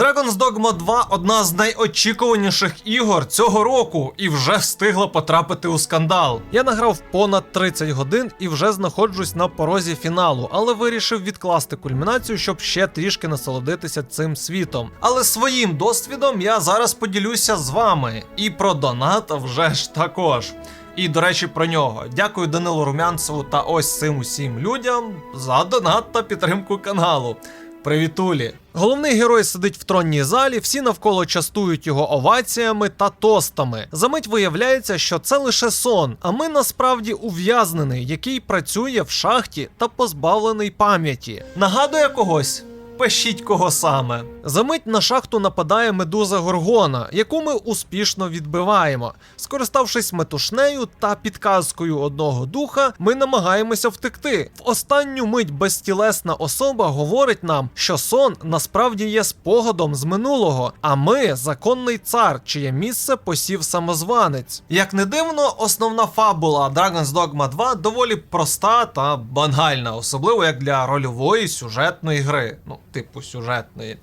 Dragon's Dogma 2 одна з найочікуваніших ігор цього року і вже встигла потрапити у скандал. Я награв понад 30 годин і вже знаходжусь на порозі фіналу, але вирішив відкласти кульмінацію, щоб ще трішки насолодитися цим світом. Але своїм досвідом я зараз поділюся з вами. І про доната вже ж також. І до речі, про нього. Дякую Данилу Румянцеву та ось цим усім людям за донат та підтримку каналу. Привітулі! Головний герой сидить в тронній залі, всі навколо частують його оваціями та тостами. Замить виявляється, що це лише сон, а ми насправді ув'язнений, який працює в шахті та позбавлений пам'яті. Нагадує когось? Пишіть кого саме. Замить на шахту нападає медуза Горгона, яку ми успішно відбиваємо. Скориставшись метушнею та підказкою одного духа, ми намагаємося втекти. В останню мить безтілесна особа говорить нам, що сон насправді є спогадом з минулого, а ми законний цар, чиє місце посів самозванець. Як не дивно, основна фабула Dragon's Dogma 2 доволі проста та банальна, особливо як для рольової сюжетної гри. Ну, типу сюжетної.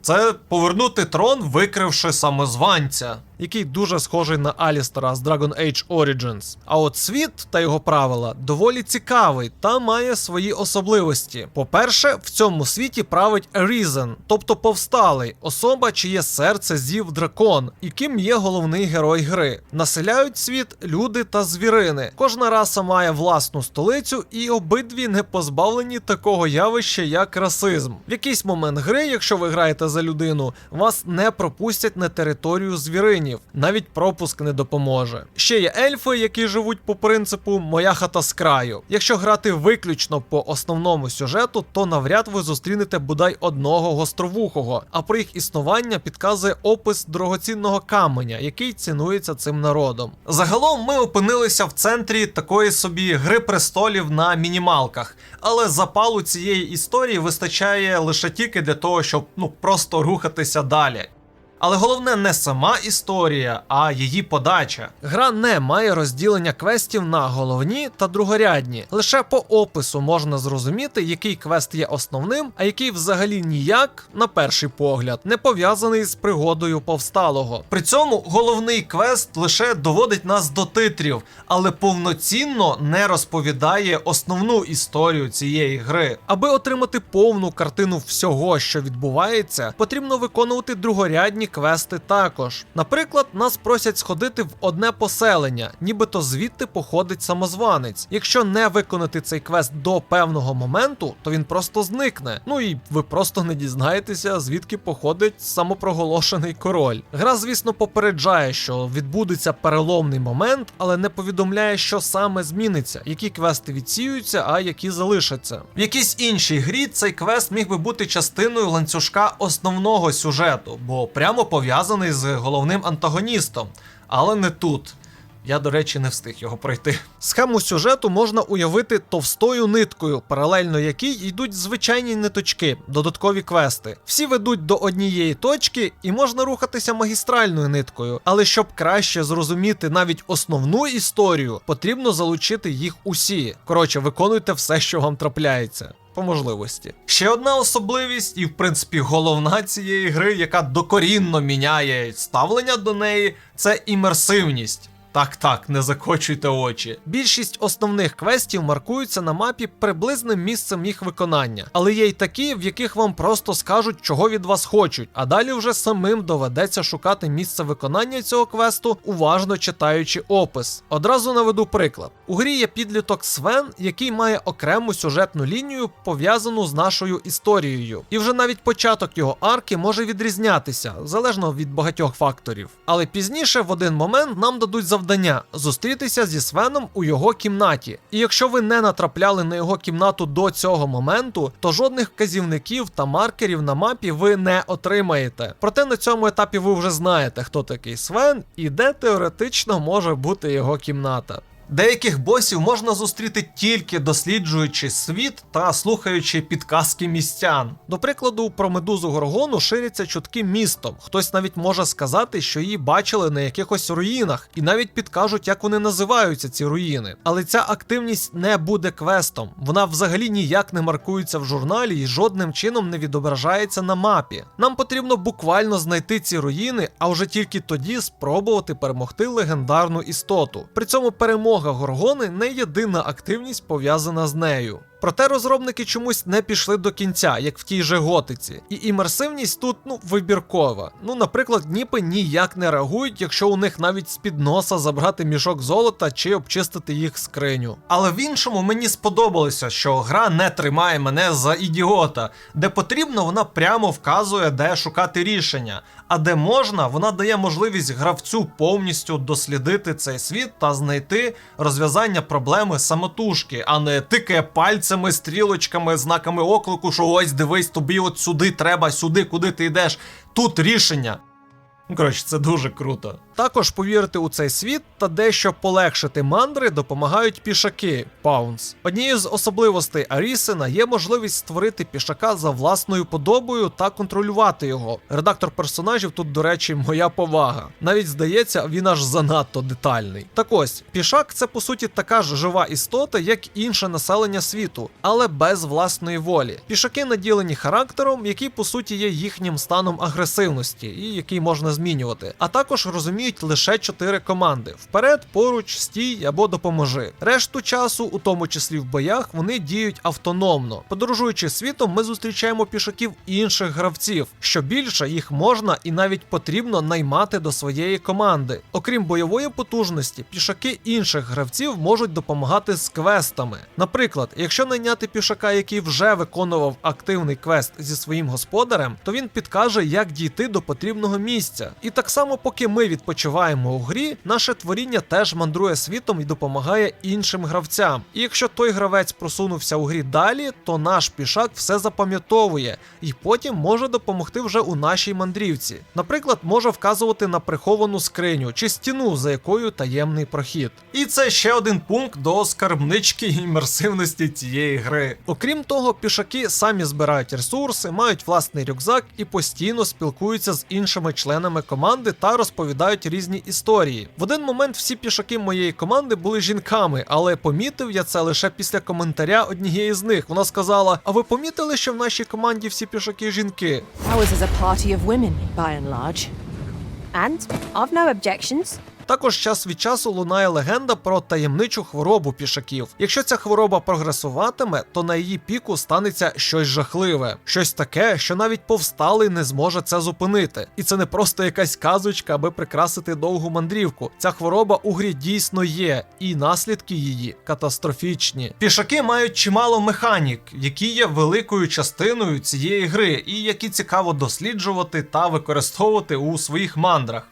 Це повернути трон, викривши самозванця, який дуже схожий на Алістера з Dragon Age Origins. А от світ та його правила доволі цікавий та має свої особливості. По-перше, в цьому світі править Arisen, тобто повсталий, особа, чиє серце з'їв дракон, і ким є головний герой гри. Населяють світ люди та звірини. Кожна раса має власну столицю, і обидві не позбавлені такого явища, як расизм. В якийсь момент гри, якщо ви граєте за людину, вас не пропустять на територію звіринів. Навіть пропуск не допоможе. Ще є ельфи, які живуть по принципу моя хата з краю. Якщо грати виключно по основному сюжету, то навряд ви зустрінете бодай одного гостровухого. А про їх існування підказує опис дорогоцінного каменя, який цінується цим народом. Загалом ми опинилися в центрі такої собі гри престолів на мінімалках, але запалу цієї історії вистачає лише тільки для того, щоб ну просто рухатися далі. Але головне не сама історія, а її подача. Гра не має розділення квестів на головні та другорядні. Лише по опису можна зрозуміти, який квест є основним, а який взагалі ніяк, на перший погляд, не пов'язаний з пригодою повсталого. При цьому головний квест лише доводить нас до титрів, але повноцінно не розповідає основну історію цієї гри. Аби отримати повну картину всього, що відбувається, потрібно виконувати другорядні квести також. Наприклад, нас просять сходити в одне поселення, нібито звідти походить самозванець. Якщо не виконати цей квест до певного моменту, то він просто зникне. Ну і ви просто не дізнаєтеся, звідки походить самопроголошений король. Гра, звісно, попереджає, що відбудеться переломний момент, але не повідомляє, що саме зміниться, які квести відсіюються, а які залишаться. В якійсь іншій грі цей квест міг би бути частиною ланцюжка основного сюжету, бо прямо пов'язаний з головним антагоністом, але не тут. Я, до речі, не встиг його пройти. Схему сюжету можна уявити товстою ниткою, паралельно якій йдуть звичайні ниточки, додаткові квести. Всі ведуть до однієї точки, і можна рухатися магістральною ниткою. Але щоб краще зрозуміти навіть основну історію, потрібно залучити їх усі. Коротше, виконуйте все, що вам трапляється. По можливості. Ще одна особливість, і в принципі головна цієї гри, яка докорінно міняє ставлення до неї, це імерсивність. Так, так, не закочуйте очі. Більшість основних квестів маркуються на мапі приблизним місцем їх виконання, але є й такі, в яких вам просто скажуть, чого від вас хочуть, а далі вже самим доведеться шукати місце виконання цього квесту, уважно читаючи опис. Одразу наведу приклад: у грі є підліток Свен, який має окрему сюжетну лінію, пов'язану з нашою історією. І вже навіть початок його арки може відрізнятися, залежно від багатьох факторів. Але пізніше в один момент нам дадуть завдання зустрітися зі Свеном у його кімнаті. І якщо ви не натрапляли на його кімнату до цього моменту, то жодних вказівників та маркерів на мапі ви не отримаєте. Проте на цьому етапі ви вже знаєте, хто такий Свен і де теоретично може бути його кімната. Деяких босів можна зустріти тільки досліджуючи світ та слухаючи підказки містян. До прикладу, про медузу Горгону ширяться чутки містом. Хтось навіть може сказати, що її бачили на якихось руїнах, і навіть підкажуть, як вони називаються ці руїни. Але ця активність не буде квестом. Вона взагалі ніяк не маркується в журналі і жодним чином не відображається на мапі. Нам потрібно буквально знайти ці руїни, а вже тільки тоді спробувати перемогти легендарну істоту. При цьому перемога Горгони не єдина активність пов'язана з нею. Проте розробники чомусь не пішли до кінця, як в тій же готиці. І імерсивність тут ну вибіркова. Ну, наприклад, ніпи ніяк не реагують, якщо у них навіть з-під носа забрати мішок золота чи обчистити їх скриню. Але в іншому мені сподобалося, що гра не тримає мене за ідіота, де потрібно, вона прямо вказує, де шукати рішення. А де можна, вона дає можливість гравцю повністю дослідити цей світ та знайти розв'язання проблеми самотужки, а не тикає пальцями, стрілочками, знаками оклику, що ось дивись, тобі от сюди треба, сюди, куди ти йдеш. Тут рішення. Ну, коротше, це дуже круто. Також повірити у цей світ та дещо полегшити мандри допомагають пішаки Паунс. Однією з особливостей Арісена є можливість створити пішака за власною подобою та контролювати його. Редактор персонажів тут, до речі, моя повага. Навіть здається, він аж занадто детальний. Так ось, пішак це по суті така ж жива істота, як інше населення світу, але без власної волі. Пішаки наділені характером, який по суті є їхнім станом агресивності, і який можна змінювати. А також розуміють лише чотири команди: вперед, поруч, стій або допоможи. Решту часу, у тому числі в боях, вони діють автономно. Подорожуючи світом, ми зустрічаємо пішаків інших гравців. Що більше, їх можна і навіть потрібно наймати до своєї команди. Окрім бойової потужності, пішаки інших гравців можуть допомагати з квестами. Наприклад, якщо найняти пішака, який вже виконував активний квест зі своїм господарем, то він підкаже, як дійти до потрібного місця. І так само, поки ми відпочиваємо у грі, наше творіння теж мандрує світом і допомагає іншим гравцям. І якщо той гравець просунувся у грі далі, то наш пішак все запам'ятовує і потім може допомогти вже у нашій мандрівці. Наприклад, може вказувати на приховану скриню чи стіну, за якою таємний прохід. І це ще один пункт до скарбнички імерсивності цієї гри. Окрім того, пішаки самі збирають ресурси, мають власний рюкзак і постійно спілкуються з іншими членами команди та розповідають різні історії. В один момент всі пішаки моєї команди були жінками, але помітив я це лише після коментаря однієї з них. Вона сказала: А ви помітили, що в нашій команді всі пішаки жінки? Ours за a party of women, by. And I've no objections. Також час від часу лунає легенда про таємничу хворобу пішаків. Якщо ця хвороба прогресуватиме, то на її піку станеться щось жахливе, щось таке, що навіть повсталий не зможе це зупинити. І це не просто якась казочка, аби прикрасити довгу мандрівку. Ця хвороба у грі дійсно є, і наслідки її катастрофічні. Пішаки мають чимало механік, які є великою частиною цієї гри, і які цікаво досліджувати та використовувати у своїх мандрах.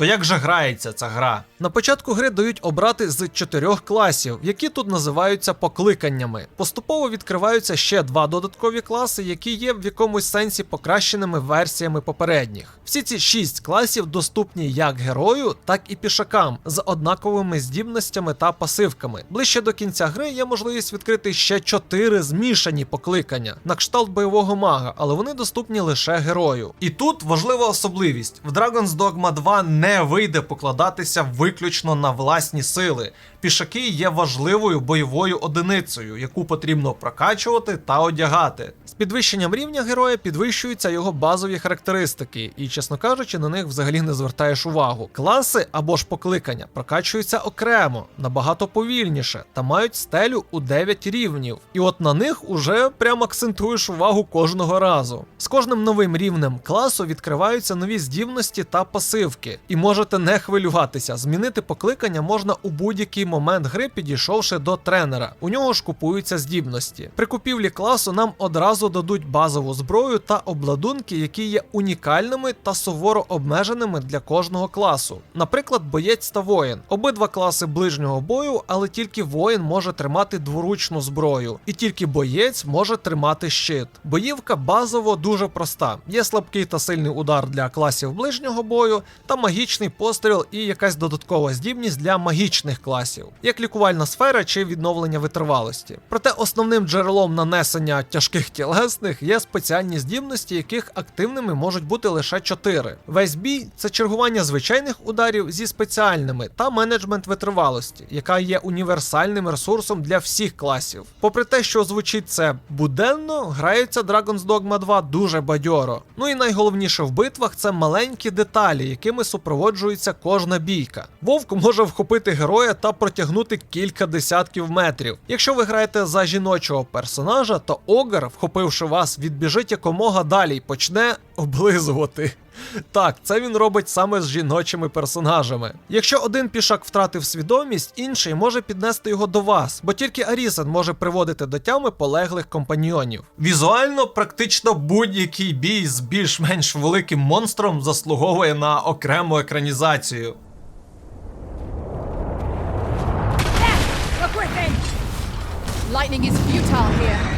То як же грається ця гра? На початку гри дають обрати з чотирьох класів, які тут називаються покликаннями. Поступово відкриваються ще два додаткові класи, які є в якомусь сенсі покращеними версіями попередніх. Всі ці шість класів доступні як герою, так і пішакам з однаковими здібностями та пасивками. Ближче до кінця гри є можливість відкрити ще чотири змішані покликання на кшталт бойового мага, але вони доступні лише герою. І тут важлива особливість: в Dragon's Dogma 2 не вийде покладатися виключно на власні сили. Пішаки є важливою бойовою одиницею, яку потрібно прокачувати та одягати. З підвищенням рівня героя підвищуються його базові характеристики, і, чесно кажучи, на них взагалі не звертаєш увагу. Класи або ж покликання прокачуються окремо, набагато повільніше, та мають стелю у 9 рівнів. І от на них уже прям акцентуєш увагу кожного разу. З кожним новим рівнем класу відкриваються нові здібності та пасивки, і можете не хвилюватися. Змінити покликання можна у будь-який момент гри, підійшовши до тренера. У нього ж купуються здібності. При купівлі класу нам одразу дадуть базову зброю та обладунки, які є унікальними та суворо обмеженими для кожного класу. Наприклад, боєць та воїн. Обидва класи ближнього бою, але тільки воїн може тримати дворучну зброю, і тільки боєць може тримати щит. Боївка базово дуже проста. Є слабкий та сильний удар для класів ближнього бою та магічний постріл і якась додаткова здібність для магічних класів, як лікувальна сфера чи відновлення витривалості. Проте основним джерелом нанесення тяжких тілесних є спеціальні здібності, яких активними можуть бути лише 4. Весь бій це чергування звичайних ударів зі спеціальними та менеджмент витривалості, яка є універсальним ресурсом для всіх класів. Попри те, що звучить це буденно, грається Dragon's Dogma 2 дуже бадьоро. Ну і найголовніше в битвах це маленькі деталі, якими супроводжується кожна бійка. Вовк може вхопити героя та протягнути кілька десятків метрів. Якщо ви граєте за жіночого персонажа, то Огар, вхопивши вас, відбіжить якомога далі і почне облизувати. Так, це він робить саме з жіночими персонажами. Якщо один пішак втратив свідомість, інший може піднести його до вас, бо тільки Арісен може приводити до тями полеглих компаньйонів. Візуально, практично будь-який бій з більш-менш великим монстром заслуговує на окрему екранізацію.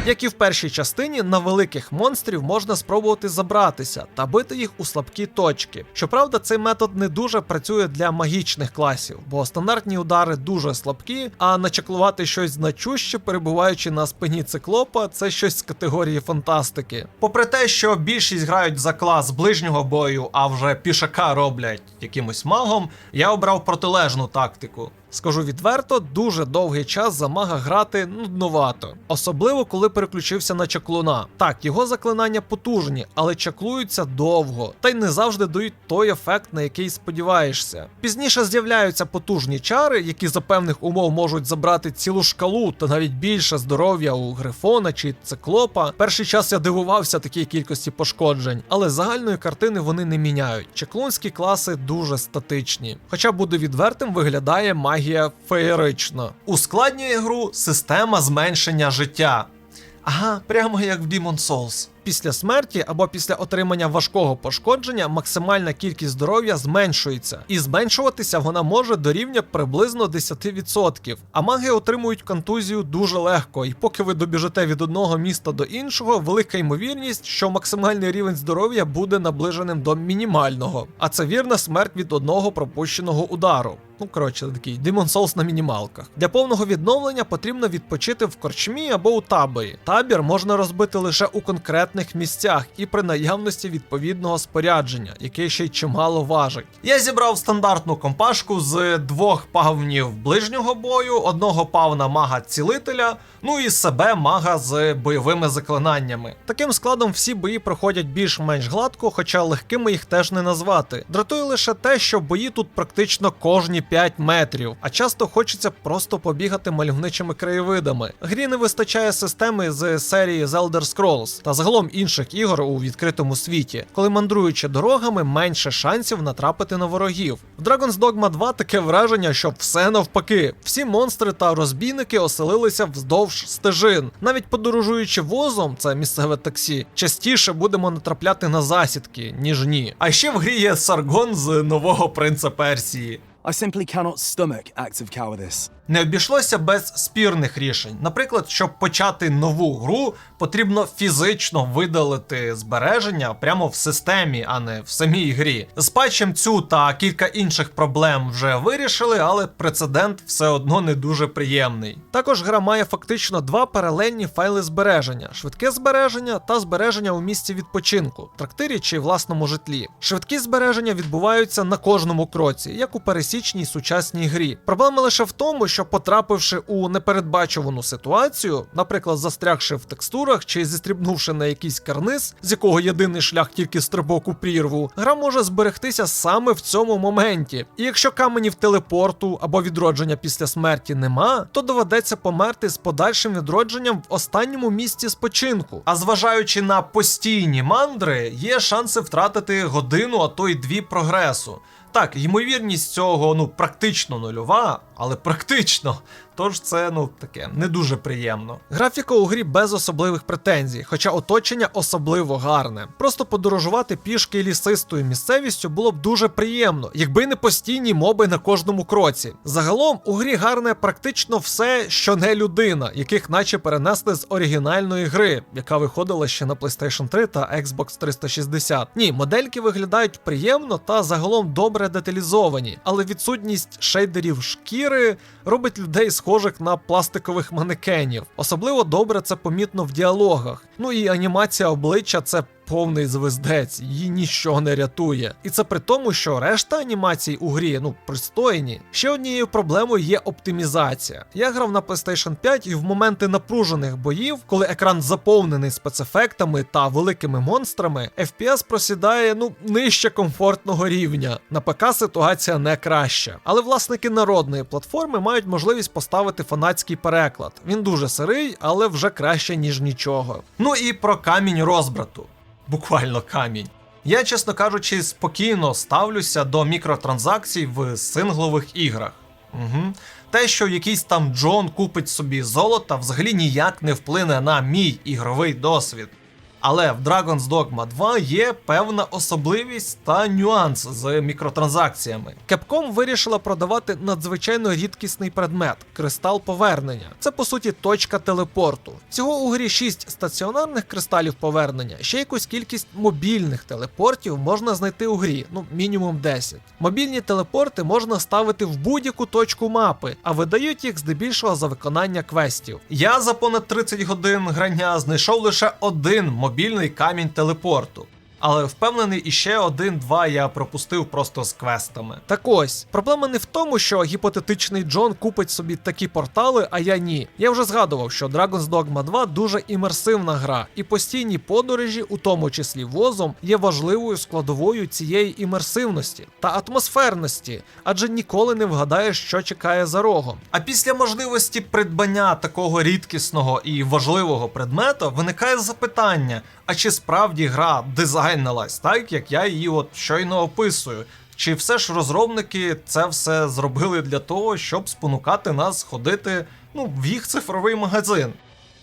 Як і в першій частині, на великих монстрів можна спробувати забратися та бити їх у слабкі точки. Щоправда, цей метод не дуже працює для магічних класів, бо стандартні удари дуже слабкі, а начаклувати щось значуще, перебуваючи на спині циклопа, це щось з категорії фантастики. Попри те, що більшість грають за клас ближнього бою, а вже пішака роблять якимось магом, я обрав протилежну тактику. Скажу відверто, дуже довгий час за мага грати нудновато, особливо коли переключився на чаклуна. Так, його заклинання потужні, але чаклуються довго, та й не завжди дають той ефект, на який сподіваєшся. Пізніше з'являються потужні чари, які за певних умов можуть забрати цілу шкалу та навіть більше здоров'я у грифона чи циклопа. Перший час я дивувався такій кількості пошкоджень, але загальної картини вони не міняють. Чаклунські класи дуже статичні. Хоча буду відвертим, виглядає магія феєрично. Ускладнює гру система зменшення життя. Ага, прямо як в Demon Souls. Після смерті або після отримання важкого пошкодження максимальна кількість здоров'я зменшується, і зменшуватися вона може до рівня приблизно 10%. А маги отримують контузію дуже легко, і поки ви добіжите від одного міста до іншого, велика ймовірність, що максимальний рівень здоров'я буде наближеним до мінімального. А це вірна смерть від одного пропущеного удару. Ну, коротше, такий Demon Souls на мінімалках. Для повного відновлення потрібно відпочити в корчмі або у таборі. Табір можна розбити лише у конкретних місцях і при наявності відповідного спорядження, яке ще й чимало важить. Я зібрав стандартну компашку з двох павнів ближнього бою, одного павна мага цілителя, ну і себе мага з бойовими заклинаннями. Таким складом всі бої проходять більш-менш гладко, хоча легкими їх теж не назвати. Дратує лише те, що бої тут практично кожні 5 метрів, а часто хочеться просто побігати мальовничими краєвидами. Грі не вистачає системи з серії The Elder Scrolls та загалом інших ігор у відкритому світі, коли мандруючи дорогами, менше шансів натрапити на ворогів. В Dragon's Dogma 2 таке враження, що все навпаки. Всі монстри та розбійники оселилися вздовж стежин. Навіть подорожуючи возом, це місцеве таксі, частіше будемо натрапляти на засідки, ніж ні. А ще в грі є Саргон з нового принца Персії. I simply cannot stomach acts of cowardice. Не обійшлося без спірних рішень. Наприклад, щоб почати нову гру, потрібно фізично видалити збереження прямо в системі, а не в самій грі. З патчем цю та кілька інших проблем вже вирішили, але прецедент все одно не дуже приємний. Також гра має фактично два паралельні файли збереження: швидке збереження та збереження у місці відпочинку, трактирі чи власному житлі. Швидкі збереження відбуваються на кожному кроці, як у пересічній сучасній грі. Проблема лише в тому, що потрапивши у непередбачувану ситуацію, наприклад, застрягши в текстурах чи зістрібнувши на якийсь карниз, з якого єдиний шлях тільки стрибок у прірву, гра може зберегтися саме в цьому моменті. І якщо каменів телепорту або відродження після смерті нема, то доведеться померти з подальшим відродженням в останньому місці спочинку. А зважаючи на постійні мандри, є шанси втратити годину, а то й дві прогресу. Так, ймовірність цього ну практично нульова, але практично. Тож це ну таке не дуже приємно. Графіка у грі без особливих претензій, хоча оточення особливо гарне. Просто подорожувати пішки лісистою місцевістю було б дуже приємно, якби не постійні моби на кожному кроці. Загалом у грі гарне практично все, що не людина, яких наче перенесли з оригінальної гри, яка виходила ще на PlayStation 3 та Xbox 360. Ні, модельки виглядають приємно та загалом добре деталізовані, але відсутність шейдерів шкіри робить людей схожих на пластикових манекенів. Особливо добре це помітно в діалогах. Ну і анімація обличчя це. Повний звездець, її нічого не рятує. І це при тому, що решта анімацій у грі ну пристойні. Ще однією проблемою є оптимізація. Я грав на PlayStation 5 і в моменти напружених боїв, коли екран заповнений спецефектами та великими монстрами, FPS просідає ну нижче комфортного рівня. На ПК ситуація не краща. Але власники народної платформи мають можливість поставити фанатський переклад. Він дуже сирий, але вже краще ніж нічого. Ну і про камінь розбрату буквально камінь. Я, чесно кажучи, спокійно ставлюся до мікротранзакцій в синглових іграх. Угу. Те, що якийсь там Джон купить собі золота, взагалі ніяк не вплине на мій ігровий досвід. Але в Dragon's Dogma 2 є певна особливість та нюанс з мікротранзакціями. Capcom вирішила продавати надзвичайно рідкісний предмет кристал повернення. Це по суті точка телепорту. Всього у грі 6 стаціонарних кристалів повернення, ще якусь кількість мобільних телепортів можна знайти у грі, ну мінімум 10. Мобільні телепорти можна ставити в будь-яку точку мапи, а видають їх здебільшого за виконання квестів. Я за понад 30 годин грання знайшов лише один мобільний камінь телепорту. Але впевнений, іще один-два я пропустив просто з квестами. Так ось, проблема не в тому, що гіпотетичний Джон купить собі такі портали, а я ні. Я вже згадував, що Dragon's Dogma 2 дуже імерсивна гра, і постійні подорожі, у тому числі возом, є важливою складовою цієї імерсивності та атмосферності, адже ніколи не вгадаєш, що чекає за рогом. А після можливості придбання такого рідкісного і важливого предмета виникає запитання: а чи справді гра дизайнилась так, як я її от щойно описую? Чи все ж розробники це все зробили для того, щоб спонукати нас ходити ну, в їх цифровий магазин?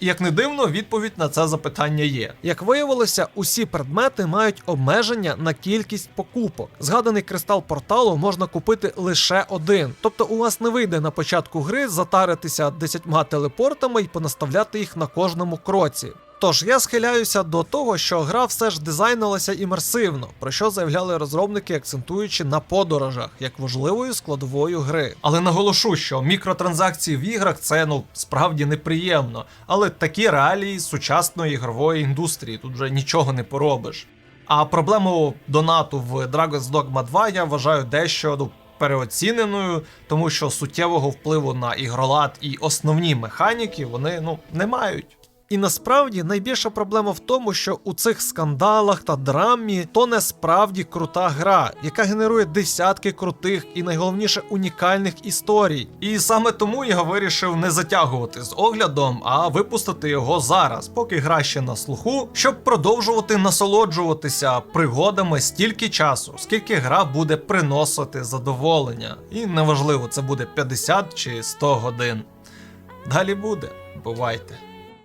І як не дивно, відповідь на це запитання є. Як виявилося, усі предмети мають обмеження на кількість покупок. Згаданий кристал порталу можна купити лише один. Тобто у вас не вийде на початку гри затаритися десятьма телепортами і понаставляти їх на кожному кроці. Тож я схиляюся до того, що гра все ж дизайнилася імерсивно, про що заявляли розробники, акцентуючи на подорожах як важливою складовою гри. Але наголошу, що мікротранзакції в іграх це ну справді неприємно, але такі реалії сучасної ігрової індустрії тут вже нічого не поробиш. А проблему донату в Dragon's Dogma 2 я вважаю дещо ну, переоціненою, тому що суттєвого впливу на ігролад і основні механіки вони ну не мають. І насправді найбільша проблема в тому, що у цих скандалах та драмі то не справді крута гра, яка генерує десятки крутих і найголовніше унікальних історій. І саме тому я вирішив не затягувати з оглядом, а випустити його зараз, поки гра ще на слуху, щоб продовжувати насолоджуватися пригодами стільки часу, скільки гра буде приносити задоволення. І неважливо, це буде 50 чи 100 годин. Далі буде. Бувайте.